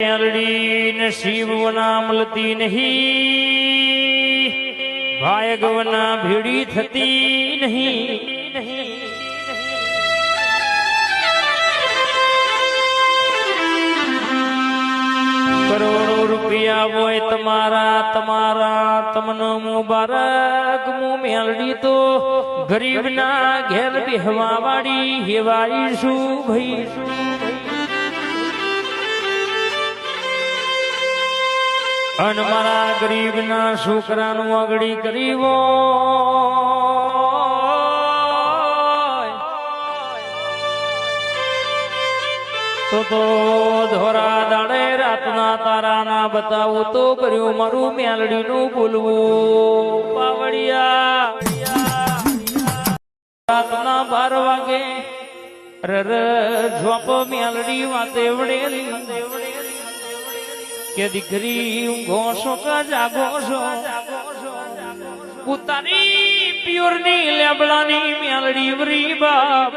મેલડી ને શિવના મળતી નહીં. ભાયગવના ભીડી થતી નહીં. કરોડો રૂપિયા હોય તમારા તમારા, તમને મુબારક. મું મેલડી તો ગરીબના ઘેર બેહવા વાળી હેવાઈ શું ભાઈ. અન મારા ગરીબના છોકરાનું આગળી કરીવો તો ધોરા દાડે રાતના તારાના બતાવું તો કર્યું મારું મેલડીનું બોલવું. પાવડિયા રાતના બાર વાગે રર ઝોપ મેલડી વાતે વડેલી કે દીકરી, ઊંઘો છો કે જાગો છો? પોતાની પિયોરની લેબડાની મેલડી વરી બાપ.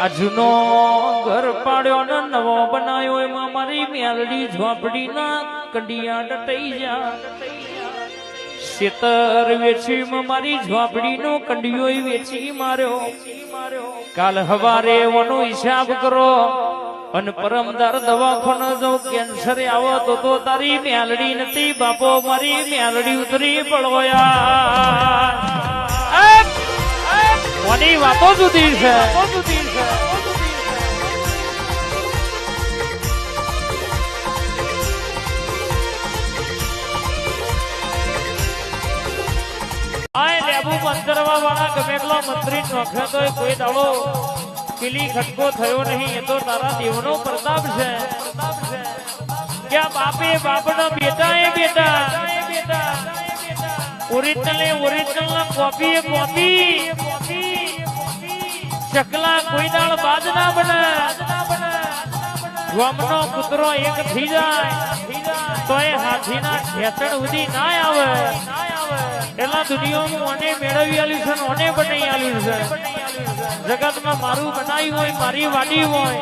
આ જૂનો ઘર પાડ્યો ને નવો બનાવ્યો એમાં મારી મેલડી ઝોપડી ના કંડિયા ડટાઈ જા. શેતર વેચી મારી ઝોપડી નો કંડિયો વેચી માર્યો. કાલ હવારે એનો હિસાબ કરો. અને પરમદાર દવાખાનો જો કેન્સર આવો તો તો તારી મેલડી નથી, બાપો મારી મેલડી ઉતરી પડોયા કોની વાતો જુદી છે. આય લેબુ વાળા ગમે એટલો મંત્રી નોખે તો કોઈ દાડો પેલી ખટકો થયો નહીં, એ તો તારા દેવનો પ્રતાપ છે. ક્યાં બાપે બાપના બેટા એ બેટા? ઓરિજિનલ એ ઓરિજિનલ ના કોપી. એ કોપી ચકલા કોઈ દાળ બાદ ના બને. ગોમનો કૂતરો એક થઈ જાય તો એ હાથીના ખેતર સુધી ના આવે. એટલા દુનિયાનું ઓને મેળવી આલ્યું છે ને ઓને બનાવી આલ્યું છે. જગતમાં મારું બનાવ્યું હોય, મારી વાડી હોય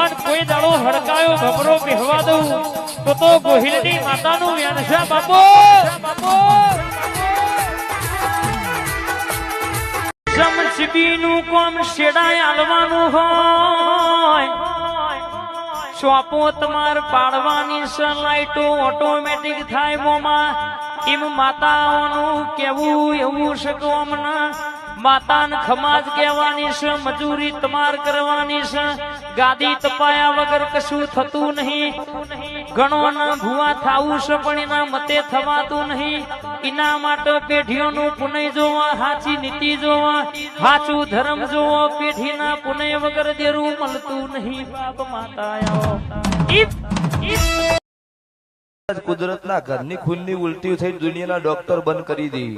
અને કોઈ દાડો હડકાયો ભમરો પહેવા દઉં, તો તો ગોહિલની માતાનું વ્યાન છે બાપો કોમ શેડાય આલવાનું હોય. પાડવાની સનલાઇટો ઓટોમેટિક થાય મોમાં એમ માતાઓનું કેવું એવું શકો હમણાં માતાને ખમાજ કહેવાની છે, મજૂરી તમાર કરવાની છે, ગાદી તપાયા વગર કશું થતું નહીં. ઘણો ના ભૂવા થાવું છે, પણ એના મતે થવાતું નહીં. એના માટે પેઢીઓનું પુનય જોવા સાચી નીતિ જોવા સાચું ધર્મ જોવો, પેઢીના પુનય વગર દેરું મળતું નહીં. બાપ માતા આવો. કુદરતના ઘરની ખૂનની ઉલટી થઈ દુનિયાના ડોક્ટર બંધ કરી દી.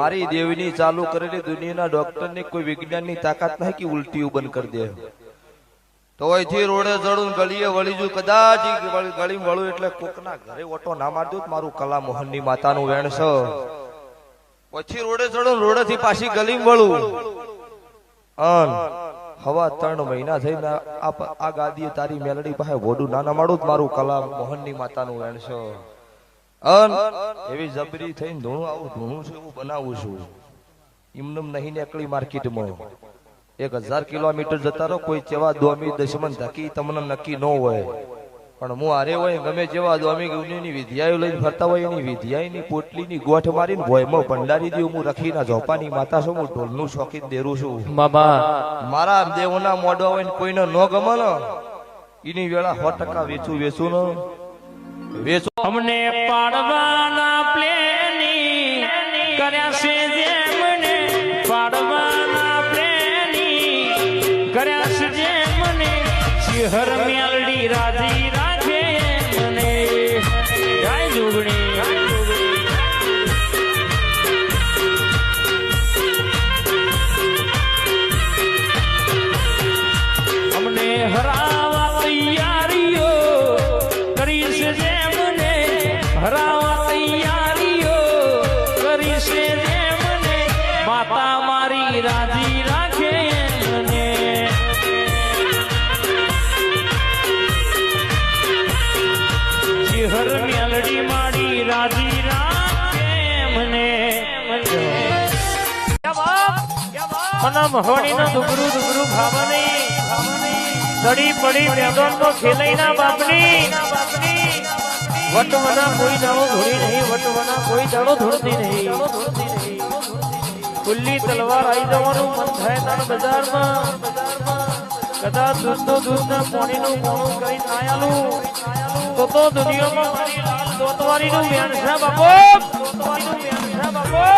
મારી દેવીની ચાલુ કરેલી દુનિયાના ડોક્ટરની કોઈ વિજ્ઞાનની તાકાત નહીં કે ઉલટીઓ બંધ કરી દે. તો અહીંથી રોડે ચડું ગળીએ વળી જુ કદાચ ગળી વળું એટલે કોકના ઘરે ઓટો ના મારજો મારું કલા મોહનની માતાનું વેણ છે પછી રોડે ચડું રોડે થી પાછી ગલી વળું. અન. હવા ત્રણ મહિના થઈને આ ગાદીએ તારી મેલડી પાસે વોડું નાના માડું જ મારું કલા મોહનની માતાનું વેણ છે અન એવી જબરી થઈને ધૂણું આવું, ધૂણું છે એવું બનાવું છું. એમનેમ નહીં નીકળી માર્કેટમાં. એક હજાર કિલોમીટર જતા રહો, કોઈ ચેવા દોમી દશમન ધકી તમને નક્કી ન હોય. પણ હું હારે હોય ગમે જેવા સ્વામી ગુની વિધિયાઓ લઈને ફરતા હોય એની વિધિયાની પોટલીની ગોઠ મારીને ભોયમાં ભંડારી દઉં હું રખીના ઝોપાની માતા છું હું ઢોલનું શોખીન દેરું છું. બાબા મારા દેવના મોઢવા હોય ને કોઈને ન ગમે ને એની વેળા સો ટકા વેચું વેચું ને. વેચું. અમને પાડવાના પ્લેની કર્યા છે જેમને પાડવાના પ્લેની કર્યા છે જેમને. શિહર મેલડી રાજી ભરાવા કરી છે મને માતા રાજી રાખે મને શિહર મેલડી મારી રાજી પડી મેદાન નો ખેલઈ ના બાપની. વટવના કોઈ દાડો ધોળી નહીં, વટવના કોઈ દાડો ધોળતી નહીં. ખુલ્લી તલવાર આવી જવાનું મન થાય તાર બજારમાં. કદાચ દૂધનું દૂધ ને પાણીનું પોણું કરી આયાલું તો તો દુનિયામાં મારી લાલ દોતવારીનું વ્યાન છે બાપો દોતવારીનું વ્યાન છે બાપો.